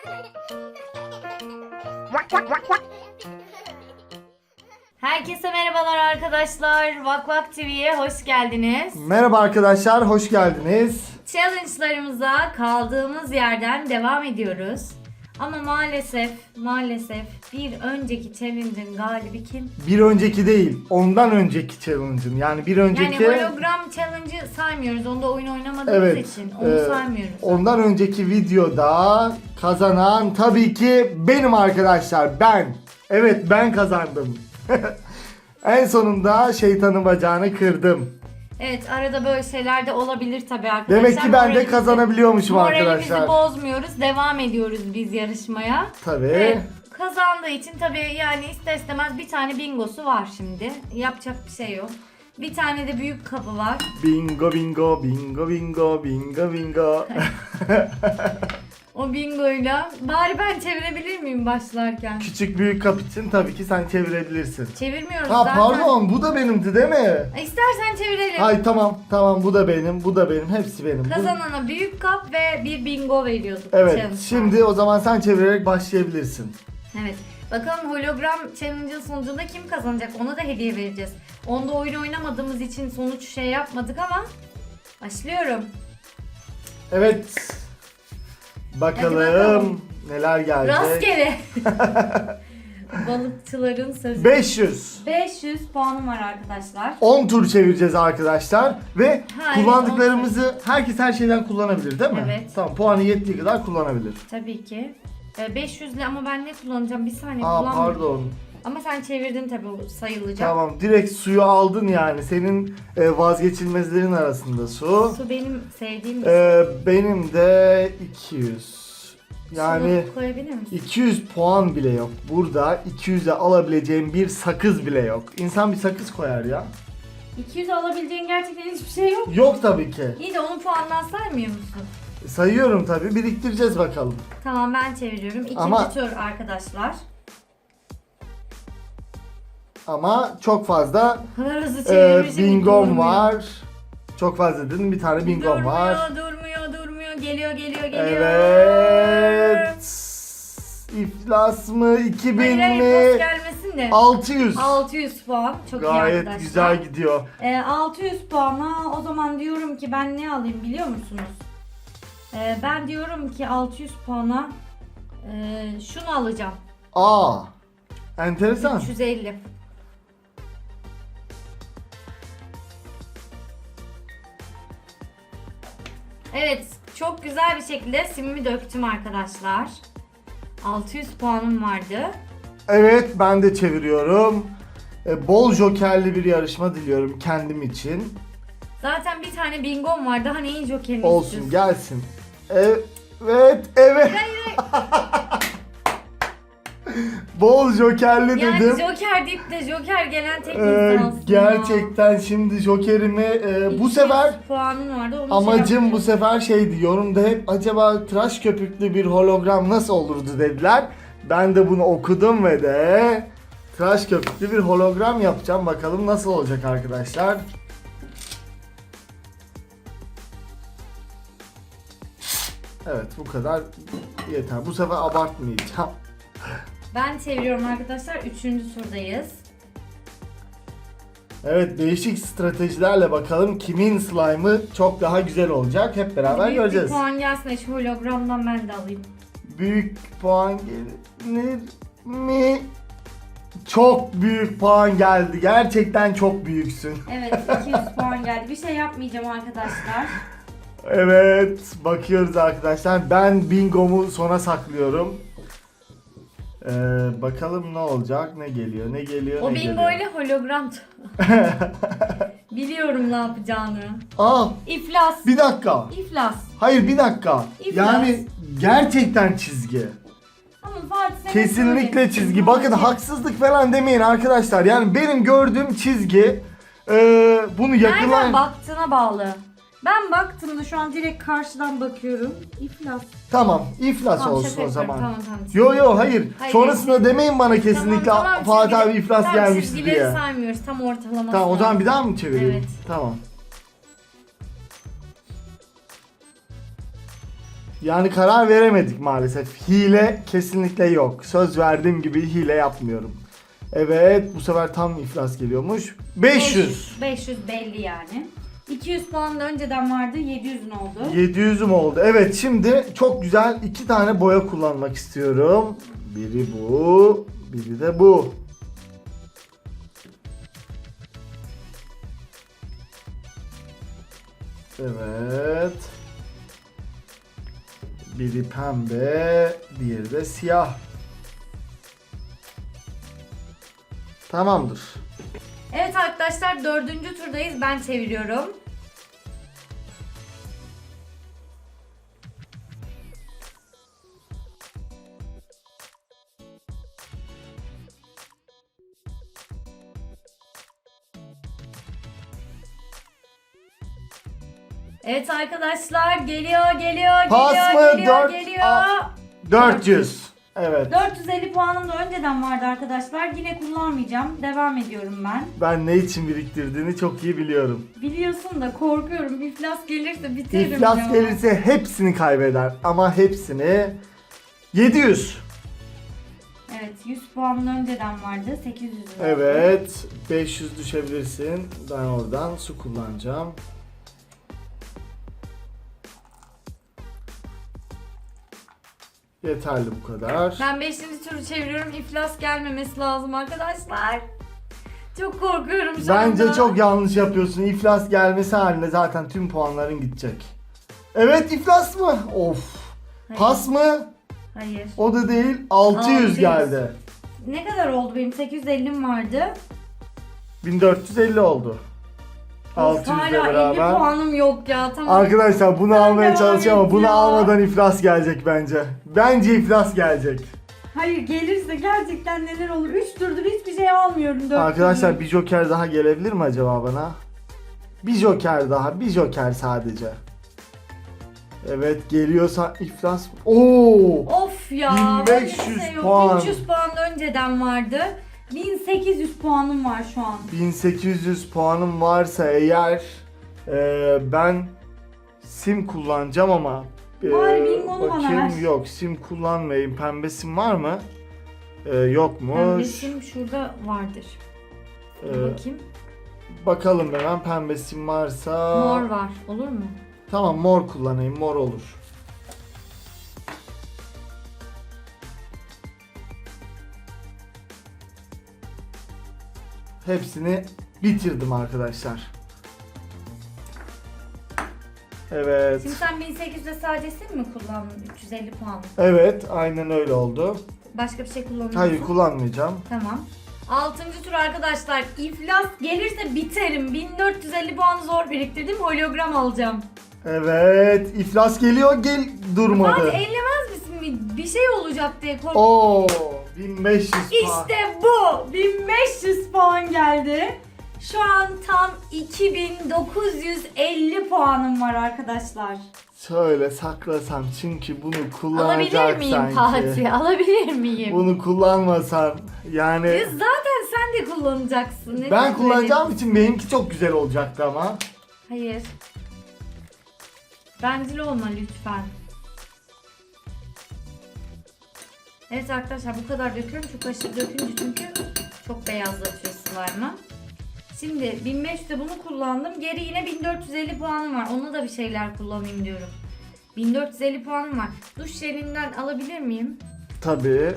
Herkese merhabalar arkadaşlar. Vak Vak TV'ye hoş geldiniz. Merhaba arkadaşlar, hoş geldiniz. Challenge'larımıza kaldığımız yerden devam ediyoruz. Ama maalesef, maalesef bir önceki challenge'ın galibi kim? Bir önceki değil, ondan önceki challenge'ın. Yani bir önceki... Yani hologram challenge'ı saymıyoruz. Onda oyun oynamadığımız Evet. için onu e, saymıyoruz. Ondan önceki videoda kazanan tabii ki benim arkadaşlar. Ben. Evet ben kazandım. en sonunda şeytanın bacağını kırdım. Evet arada böyle şeyler de olabilir tabii arkadaşlar. Demek ki ben de Moralimizi- kazanabiliyormuşum Moralimizi arkadaşlar. bozmuyoruz. Devam ediyoruz biz yarışmaya. Tabii. Kazandığı için tabii yani ister istemez bir tane bingosu var şimdi. Yapacak bir şey yok. Bir tane de büyük kabı var. Bingo bingo bingo bingo bingo bingo. O bingoyla bari ben çevirebilir miyim başlarken? Küçük büyük kap için tabii ki sen çevirebilirsin. Çevirmiyoruz Ha zaten. pardon bu da benimdi değil mi? E, İstersen çevirelim. Hay tamam tamam bu da benim bu da benim hepsi benim. Bu- Kazanana büyük kap ve bir bingo veriyorduk. Evet challenge'da. şimdi o zaman sen çevirerek başlayabilirsin. Evet. Bakalım hologram challenge'ın sonucunda kim kazanacak? Ona da hediye vereceğiz. Onda oyun oynamadığımız için sonuç şey yapmadık ama başlıyorum. Evet. Bakalım, bakalım. neler gelecek. Rastgele. Balıkçıların sözü. 500. 500 puanım var arkadaşlar. 10 tur çevireceğiz arkadaşlar ve Hayır, kullandıklarımızı herkes her şeyden kullanabilir değil mi? Evet. Tamam puanı yettiği kadar kullanabilir. Tabii ki. Ee, 500 ile ama ben ne kullanacağım? Bir saniye Aa kullanmadım. pardon. Ama sen çevirdin tabii sayılacak. Tamam direkt suyu aldın yani. Senin e, vazgeçilmezlerin arasında su. Su benim sevdiğim bir. E, benim de 200. Yani Sulu koyabilir misin? 200 puan bile yok. Burada 200'e alabileceğim bir sakız bile yok. İnsan bir sakız koyar ya. 200 alabileceğin gerçekten hiçbir şey yok. Yok tabii ki. İyi de onun puandan saymıyor musun? Sayıyorum tabii. Biriktireceğiz bakalım. Tamam ben çeviriyorum. İkinci Ama- tur arkadaşlar. Ama çok fazla kadar hızlı e, çevirmişim. bingom durmuyor. var. Çok fazla dedim. Bir tane bingom durmuyor, var. Durmuyor, durmuyor, Geliyor, geliyor, geliyor. Evet. İflas mı? 2000 Hayır, hayır, mi? gelmesin de. 600. 600 puan. Çok iyi Gayet arkadaşlar. güzel gidiyor. Ee, 600 puana o zaman diyorum ki ben ne alayım biliyor musunuz? Ee, ben diyorum ki 600 puana e, şunu alacağım. Aa. Enteresan. 350. Evet, çok güzel bir şekilde simimi döktüm arkadaşlar. 600 puanım vardı. Evet ben de çeviriyorum. E, bol jokerli bir yarışma diliyorum kendim için. Zaten bir tane bingom var. Daha neyin jokerini Olsun istiyorsun? gelsin. Evet evet. bol jokerli Yani dedim. joker deyip de joker gelen tek Ee, insansın gerçekten şimdi jokerimi e, bu sefer puanın vardı. Onu amacım şey bu sefer şeydi yorumda hep acaba tıraş köpüklü bir hologram nasıl olurdu dediler. Ben de bunu okudum ve de tıraş köpüklü bir hologram yapacağım. Bakalım nasıl olacak arkadaşlar. Evet bu kadar yeter. Bu sefer abartmayacağım. Ben çeviriyorum arkadaşlar. Üçüncü turdayız. Evet değişik stratejilerle bakalım kimin slime'ı çok daha güzel olacak. Hep beraber Büyük göreceğiz. bir puan gelsin. Şu hologramdan ben de alayım. Büyük puan gelir mi? Çok büyük puan geldi. Gerçekten çok büyüksün. Evet 200 puan geldi. Bir şey yapmayacağım arkadaşlar. Evet, bakıyoruz arkadaşlar. Ben bingomu sona saklıyorum. Ee, bakalım ne olacak, ne geliyor, ne geliyor, O ne bingo geliyor. ile hologram. Biliyorum ne yapacağını. Aa, İflas. bir dakika. İflas. Hayır bir dakika. İflas. Yani gerçekten çizgi. Ama Fatih sen Kesinlikle çizgi. Bakın haksızlık falan demeyin arkadaşlar. Yani benim gördüğüm çizgi e, bunu Nereden yakından... baktığına bağlı. Ben baktığımda şu an direkt karşıdan bakıyorum. İflas. Tamam iflas Tamam, olsun şaka o yapıyorum. zaman. Tamam tamam. Yo yo hayır. Hayır. Sonrasında demeyin bana kesinlikle Tamam, Fatih çizgileri- abi iflas tamam, gelmişti çizgileri diye. saymıyoruz. Tam ortalaması. Tamam o zaman bir daha mı çevireyim? Evet. Tamam. Yani karar veremedik maalesef. Hile kesinlikle yok. Söz verdiğim gibi hile yapmıyorum. Evet bu sefer tam iflas geliyormuş. 500. 500 belli yani. 200 puan da önceden vardı. 700'ün oldu. 700'üm oldu. Evet şimdi çok güzel iki tane boya kullanmak istiyorum. Biri bu, biri de bu. Evet. Biri pembe, diğeri de siyah. Tamamdır. Evet arkadaşlar dördüncü turdayız. Ben çeviriyorum. Evet arkadaşlar geliyor geliyor Pas geliyor mı? geliyor Dört- geliyor. Aa. 400. Evet. 450 puanım da önceden vardı arkadaşlar. Yine kullanmayacağım. Devam ediyorum ben. Ben ne için biriktirdiğini çok iyi biliyorum. Biliyorsun da korkuyorum. İflas gelirse biterim İflas ya. gelirse hepsini kaybeder ama hepsini 700. Evet 100 puanın önceden vardı. 800 lira. Evet 500 düşebilirsin. Ben oradan su kullanacağım. Yeterli bu kadar. Ben 5. turu çeviriyorum. İflas gelmemesi lazım arkadaşlar. Çok korkuyorum şu Bence anda. çok yanlış yapıyorsun. İflas gelmesi halinde zaten tüm puanların gidecek. Evet iflas mı? Of. Hayır. Pas mı? Hayır. O da değil. 600, 600. geldi. Ne kadar oldu benim? 850'm vardı. 1450 oldu. Of, 600 ile hala 50 beraber. puanım yok ya. Tamam. Arkadaşlar bunu Sen almaya devam çalışacağım ama bunu almadan iflas gelecek bence. Bence iflas gelecek. Hayır gelirse gerçekten neler olur. 3 turdur hiçbir şey almıyorum. 4 Arkadaşlar bir joker daha gelebilir mi acaba bana? Bir joker daha, bir joker sadece. Evet geliyorsa iflas. Oo! Of ya. 1500 öyle bir şey yok. puan. 300 puan önceden vardı. 1800 puanım var şu an. 1800 puanım varsa eğer e, ben sim kullanacağım ama e, Bari bingonu bana bakayım ver. yok sim kullanmayayım. Pembe sim var mı? E, yokmuş. Pembesim şurada vardır. E, Bakayım. bakalım hemen pembe sim varsa. Mor var. Olur mu? Tamam mor kullanayım. Mor olur. Hepsini bitirdim arkadaşlar. Evet. Şimdi sen 1800'de sadece sim mi kullandın? 350 puan. Evet, aynen öyle oldu. Başka bir şey kullanıyor musun? Hayır kullanmayacağım. Tamam. Altıncı tur arkadaşlar. İflas gelirse biterim. 1450 puanı zor biriktirdim. Hologram alacağım. Evet, iflas geliyor, gel durmadı. Hadi ellemez misin? Bir şey olacak diye korktum. Oo, 1500 puan. İşte bu. 1500 puan geldi. Şu an tam 2950 puanım var arkadaşlar. Şöyle saklasam çünkü bunu Alabilir kullanacak miyim sanki. Fatih? Alabilir miyim? Bunu kullanmasan yani Ya zaten sen de kullanacaksın. Ne ben güzel. kullanacağım için benimki çok güzel olacaktı ama. Hayır. Bencil olma lütfen. Evet arkadaşlar bu kadar döküyorum. Çok aşırı dökünce çünkü çok beyazlatıyor slime'ı. Şimdi 1500'de bunu kullandım. Geri yine 1450 puanım var. Ona da bir şeyler kullanayım diyorum. 1450 puanım var. Duş jelinden alabilir miyim? Tabii.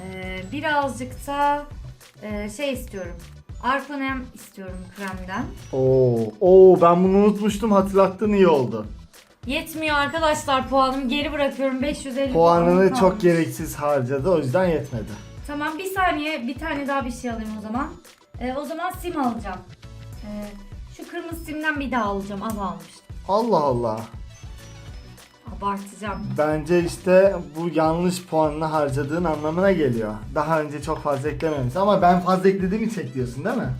Ee, birazcık da e, şey istiyorum. Arkonem istiyorum kremden. Oo, oo ben bunu unutmuştum. Hatırlattın iyi oldu. Yetmiyor arkadaşlar puanımı geri bırakıyorum 550 puanım Puanını kalmış. çok gereksiz harcadı. O yüzden yetmedi. Tamam bir saniye bir tane daha bir şey alayım o zaman. Ee, o zaman sim alacağım. Ee, şu kırmızı simden bir daha alacağım az almıştım. Allah Allah. Abartacağım. Bence işte bu yanlış puanını harcadığın anlamına geliyor. Daha önce çok fazla eklememiş ama ben fazla eklediğimi çek diyorsun değil mi?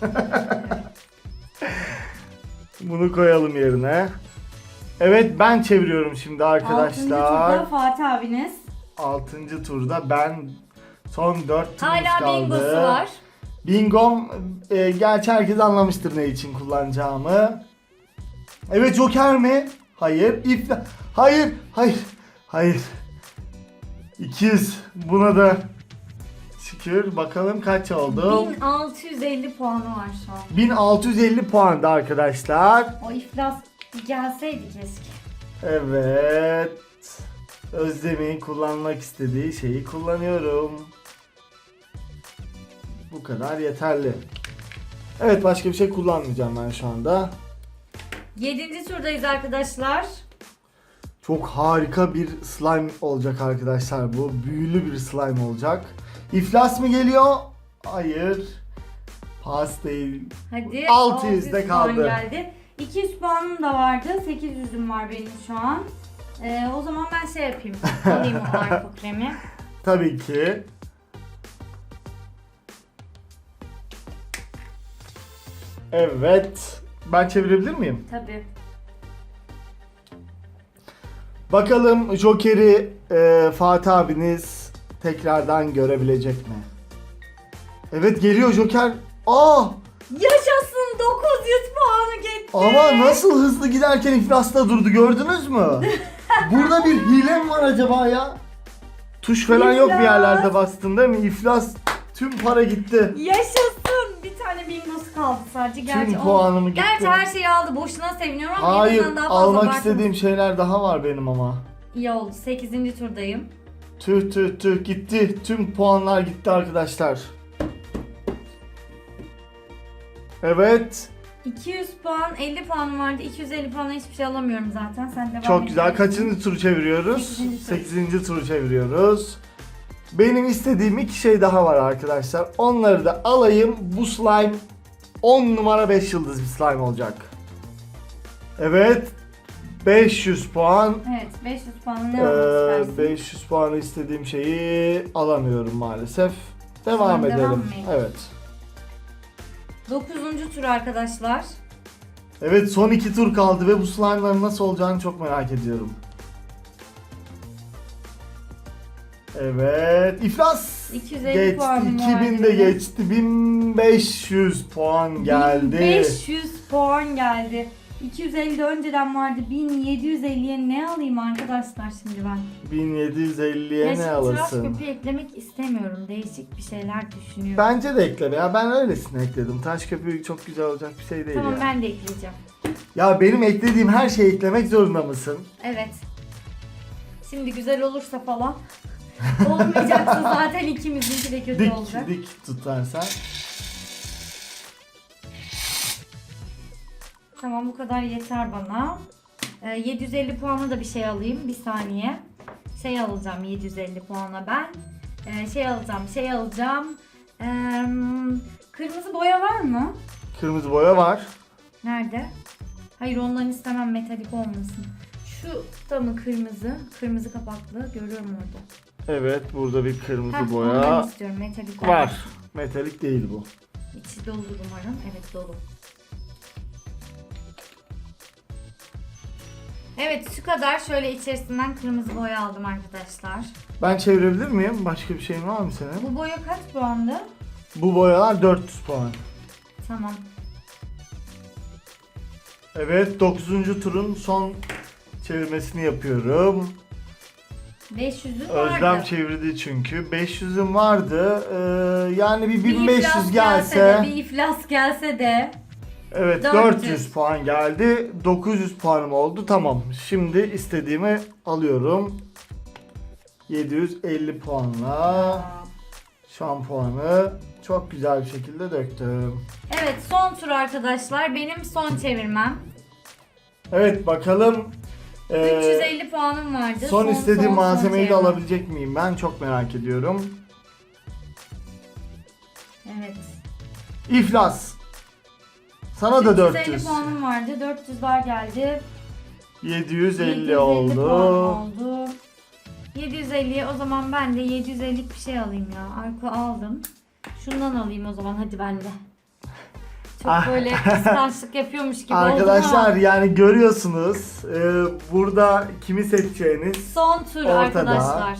Bunu koyalım yerine. Evet ben çeviriyorum şimdi Altıncı arkadaşlar. turda Fatih abiniz. 6. turda ben son 4 turumuz Hala kaldı. bingosu var. Bingom e, gerçi herkes anlamıştır ne için kullanacağımı. Evet Joker mi? Hayır. İfla Hayır. Hayır. Hayır. 200. Buna da şükür. Bakalım kaç oldu? 1650 puanı var şu an. 1650 puanda arkadaşlar. O iflas gelseydi keşke. Evet. Özlem'in kullanmak istediği şeyi kullanıyorum. Bu kadar yeterli. Evet başka bir şey kullanmayacağım ben şu anda. 7. turdayız arkadaşlar. Çok harika bir slime olacak arkadaşlar bu. Büyülü bir slime olacak. İflas mı geliyor? Hayır. Pas değil. Hadi 600 de 600 puan kaldı. geldi. 200 puanım da vardı. 800'üm var benim şu an. Ee, o zaman ben şey yapayım. Alayım o arko kremi. Tabii ki. Evet. Ben çevirebilir miyim? Tabii. Bakalım Joker'i e, Fatih abiniz tekrardan görebilecek mi? Evet geliyor Joker. Aa! Yaşasın 900 puanı gitti. Ama nasıl hızlı giderken iflasta durdu gördünüz mü? Burada bir hile mi var acaba ya? Tuş falan yok bir İflas. yerlerde bastın değil mi? İflas tüm para gitti. Yaşasın. Tane bingos kaldı sadece. Gerçi Tüm puanımı gitti. Gerçi her şeyi aldı. Boşuna seviniyorum ama Hayır daha fazla almak abartmak istediğim şeyler daha var benim ama. İyi oldu. 8. turdayım. Tüh tüh tüh gitti. Tüm puanlar gitti arkadaşlar. Evet. 200 puan, 50 puan vardı. 250 puanla hiçbir şey alamıyorum zaten. Sen devam Çok güzel. Kaçıncı turu çeviriyoruz? Sekizinci tur. 8. turu çeviriyoruz. Benim istediğim iki şey daha var arkadaşlar. Onları da alayım. Bu slime 10 numara 5 yıldız bir slime olacak. Evet. 500 puan. Evet 500 puanı ne almak Ee, istersin? 500 puanı istediğim şeyi alamıyorum maalesef. Devam Tamam, edelim. devam mı evet. 9. tur arkadaşlar. Evet son iki tur kaldı ve bu slime'ların nasıl olacağını çok merak ediyorum. Evet. iflas. 250 geçti. puanım 2000 de vardı. geçti. 1500 puan geldi. 1500 puan geldi. 250 de önceden vardı. 1750'ye ne alayım arkadaşlar şimdi ben? 1750'ye Ya ne tıraş alırsın? köpüğü eklemek istemiyorum. Değişik bir şeyler düşünüyorum. Bence de ekle ya. Ben öylesine ekledim. Taş köpüğü çok güzel olacak bir şey değil tamam ya. ben de ekleyeceğim. Ya benim eklediğim her şeyi eklemek zorunda mısın? Evet. Şimdi güzel olursa falan. Olmayacaksa zaten ikimizinki de kötü Dik, olacak. dik tutarsan. Tamam bu kadar yeter bana. Ee, 750 puana da bir şey alayım. Bir saniye. Şey alacağım 750 puana ben. Ee, şey alacağım, şey alacağım. Ee, kırmızı boya var mı? Kırmızı boya var. Nerede? Hayır ondan istemem metalik olmasın. Şu da mı kırmızı? Kırmızı kapaklı. Görüyorum orada. Evet burada bir kırmızı Heh, boya ondan istiyorum metalik var. olmasın. Metalik değil bu. İçi dolu umarım. Evet dolu. Evet şu kadar şöyle içerisinden kırmızı boya aldım arkadaşlar. Ben çevirebilir miyim? Başka bir şeyin var mı senin? Bu boya kaç puandı? Bu boyalar 400 puan. Tamam. Evet 9. turun son çevirmesini yapıyorum. 500'ün vardı. Özlem çevirdi çünkü. 500'ün vardı. Ee, yani bir Bir 1500 iflas gelse. de, bir iflas gelse de. Evet 400. 400 puan geldi. 900 puanım oldu. Tamam. Şimdi istediğimi alıyorum. 750 puanla şampuanı çok güzel bir şekilde döktüm. Evet son tur arkadaşlar. Benim son çevirmem. Evet bakalım. Ee, 350 puanım vardı. son, istediğim malzemeyi de alabilecek miyim? Ben çok merak ediyorum. Evet. İflas. Sana da 350 400. puanım vardı. 400'ler geldi. 750, 750 oldu. puan oldu. 750'ye o zaman ben de 750'lik bir şey alayım ya. Arko aldım. Şundan alayım o zaman hadi ben de. Çok Ah. böyle kıskançlık yapıyormuş gibi oldu Arkadaşlar ama. yani görüyorsunuz e, burada kimi seçeceğiniz Son tur Ortada. arkadaşlar.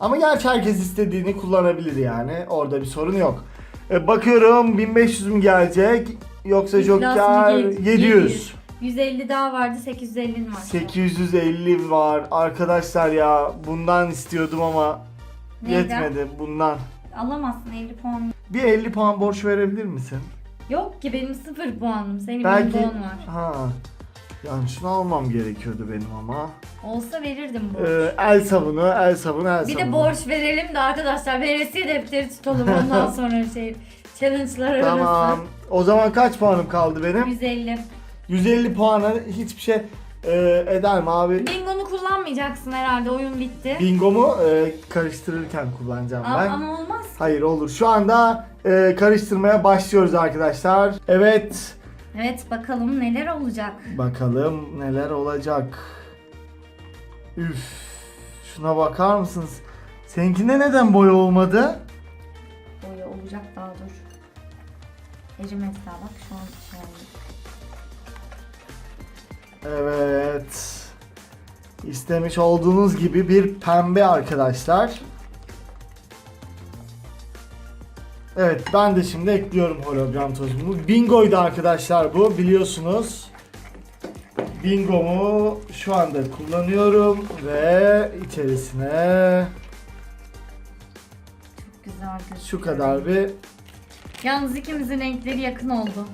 ama gerçi herkes istediğini kullanabilir yani orada bir sorun yok. E, bakıyorum 1500 mü gelecek yoksa İflas Joker mı? 700. 700. 150 daha vardı 850'nin var. 850 var. Arkadaşlar ya bundan istiyordum ama Neyden? yetmedi bundan. Alamazsın 50 puan. Bir 50 puan borç verebilir misin? Yok ki benim 0 puanım. Senin Belki Belki... var. ha. Yani şunu almam gerekiyordu benim ama. Olsa verirdim borç. Ee, el sabunu, el sabunu, el bir sabunu. de borç verelim de arkadaşlar veresiye defteri tutalım ondan sonra şey challenge'lar Tamam. O zaman kaç puanım kaldı benim? arası. 150. 150 puana hiçbir şey e, eder mi abi? Bingo'nu kullanmayacaksın herhalde oyun bitti. Bingomu e, karıştırırken kullanacağım Ama, ben. ama olmaz. Hayır olur. Şu anda e, karıştırmaya başlıyoruz arkadaşlar. Evet. Evet bakalım neler olacak. Bakalım neler olacak. Üf. Şuna bakar mısınız? Seninkinde neden boya olmadı? Boya olacak daha dur. Erimez daha bak şu an şey oldu. Evet. İstemiş olduğunuz gibi bir pembe arkadaşlar. Evet ben de şimdi ekliyorum hologram tozumu. Bingo'ydu arkadaşlar bu biliyorsunuz. Bingo'mu şu anda kullanıyorum ve içerisine Çok güzel gözüküyor. şu kadar bir Yalnız ikimizin renkleri yakın oldu.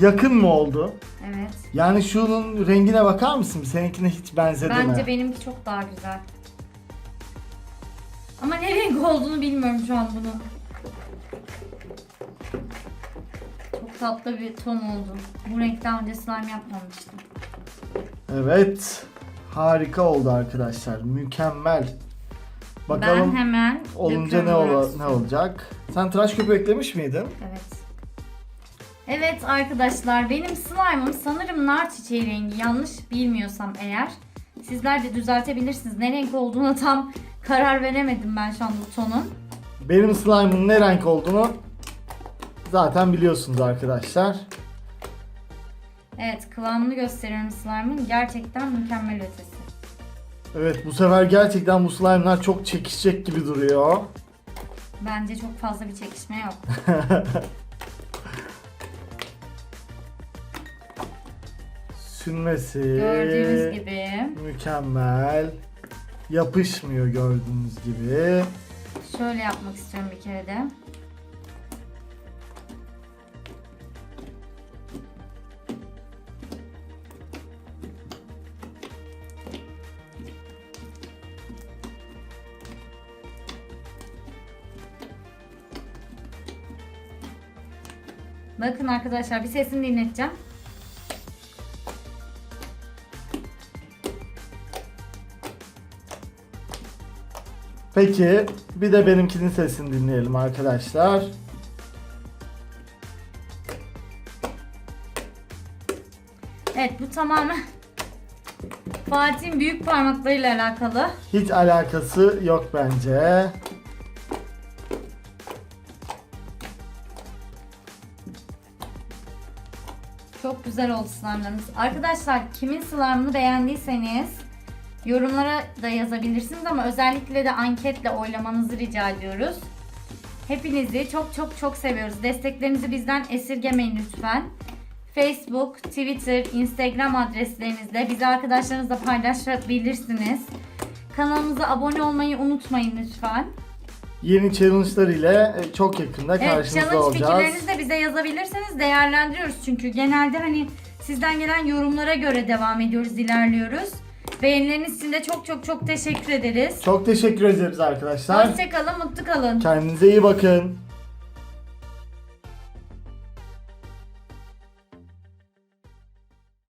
Yakın mı oldu? Evet. Yani şunun rengine bakar mısın? Seninkine hiç benzedi Bence mi? benimki çok daha güzel. Ama ne renk olduğunu bilmiyorum şu an bunu. Çok tatlı bir ton oldu. Bu renk daha önce slime yapmamıştım. Evet. Harika oldu arkadaşlar. Mükemmel. Bakalım ben hemen olunca ne, döküyorum ola- ne olacak? Sen tıraş köpüğü eklemiş miydin? Evet. Evet arkadaşlar benim slime'ım sanırım nar çiçeği rengi yanlış bilmiyorsam eğer. Sizler de düzeltebilirsiniz. Ne renk olduğuna tam karar veremedim ben şu an bu tonun. Benim slime'ın ne renk olduğunu zaten biliyorsunuz arkadaşlar. Evet kıvamını gösteriyorum slime'ın. Gerçekten mükemmel ötesi. Evet bu sefer gerçekten bu slime'lar çok çekişecek gibi duruyor. Bence çok fazla bir çekişme yok. Sünmesi Gördüğünüz gibi. mükemmel. Yapışmıyor gördüğünüz gibi. Şöyle yapmak istiyorum bir kere de. Bakın arkadaşlar bir sesini dinleteceğim. Peki bir de benimkinin sesini dinleyelim arkadaşlar. Evet bu tamamen Fatih'in büyük parmaklarıyla alakalı. Hiç alakası yok bence. Çok güzel oldu slime'larınız. Arkadaşlar kimin slime'ını beğendiyseniz yorumlara da yazabilirsiniz ama özellikle de anketle oylamanızı rica ediyoruz. Hepinizi çok çok çok seviyoruz. Desteklerinizi bizden esirgemeyin lütfen. Facebook, Twitter, Instagram adreslerinizle bizi arkadaşlarınızla paylaşabilirsiniz. Kanalımıza abone olmayı unutmayın lütfen. Yeni challenge'lar ile e, çok yakında Evet, karşınızda challenge olacağız. fikirlerinizi de bize yazabilirseniz değerlendiriyoruz. Çünkü genelde hani sizden gelen yorumlara göre devam ediyoruz, ilerliyoruz. Beğenileriniz için de çok çok çok teşekkür ederiz. Çok teşekkür ederiz arkadaşlar. Hoşçakalın, mutlu kalın. Kendinize iyi bakın.